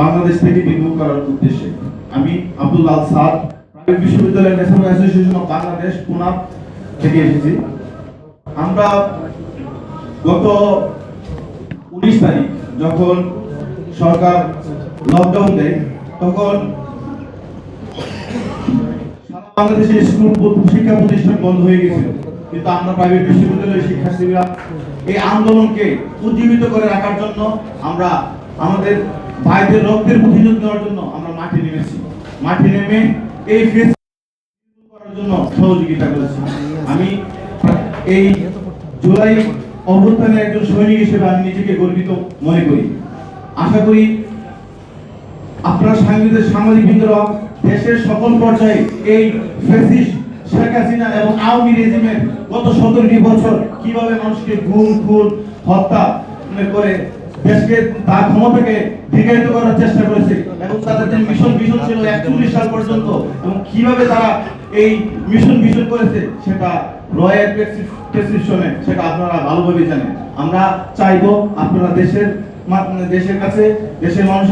বাংলাদেশ থেকে বিমুখ করার উদ্দেশ্যে। আমি আব্দুল্লাহ সাদ প্রাইভেট বিশ্ববিদ্যালয় ন্যাশনাল অ্যাসোসিয়েশন অফ বাংলাদেশ পুনাব থেকে এসেছি। আমরা গত উনিশ তারিখ যখন সরকার লকডাউন দেয়, তখন সারা বাংলাদেশের স্কুল শিক্ষা প্রতিষ্ঠান বন্ধ হয়ে গেছিল কিন্তু আমরা প্রাইভেট বিশ্ববিদ্যালয়ের শিক্ষার্থীরা এই আন্দোলনকে উজ্জীবিত করে রাখার জন্য আমরা আমাদের ভাইদের রক্তের প্রতিশোধ নেওয়ার জন্য আমরা মাঠে নেমেছি। মাঠে নেমে এই ফেস করার জন্য সহযোগিতা করেছি। আমি এই জুলাই একজন সৈনিক হিসেবে আমি নিজেকে গর্বিত মনে করি। আশা করি আপনারা সাংবাদিক সামাজিক বৃন্দরা দেশের সকল পর্যায়ে এই ফ্যাসিস্ট শেখ হাসিনা এবং আওয়ামী রেজিমের গত সতেরোটি বছর কীভাবে মানুষকে গুম, খুন, হত্যা করে দেশকে তার ক্ষমতাকে দীর্ঘায়িত করার চেষ্টা করেছে এবং তাদের যে মিশন ভিশন ছিল একচল্লিশ সাল পর্যন্ত এবং কীভাবে তারা এই মিশন ভিশন করেছে সেটা রয়্যাল প্রেসক্রিপশনে সেটা আপনারা ভালোভাবে জানেন। আমরা চাইব আপনারা দেশের দেশের কাছে, দেশের মানুষের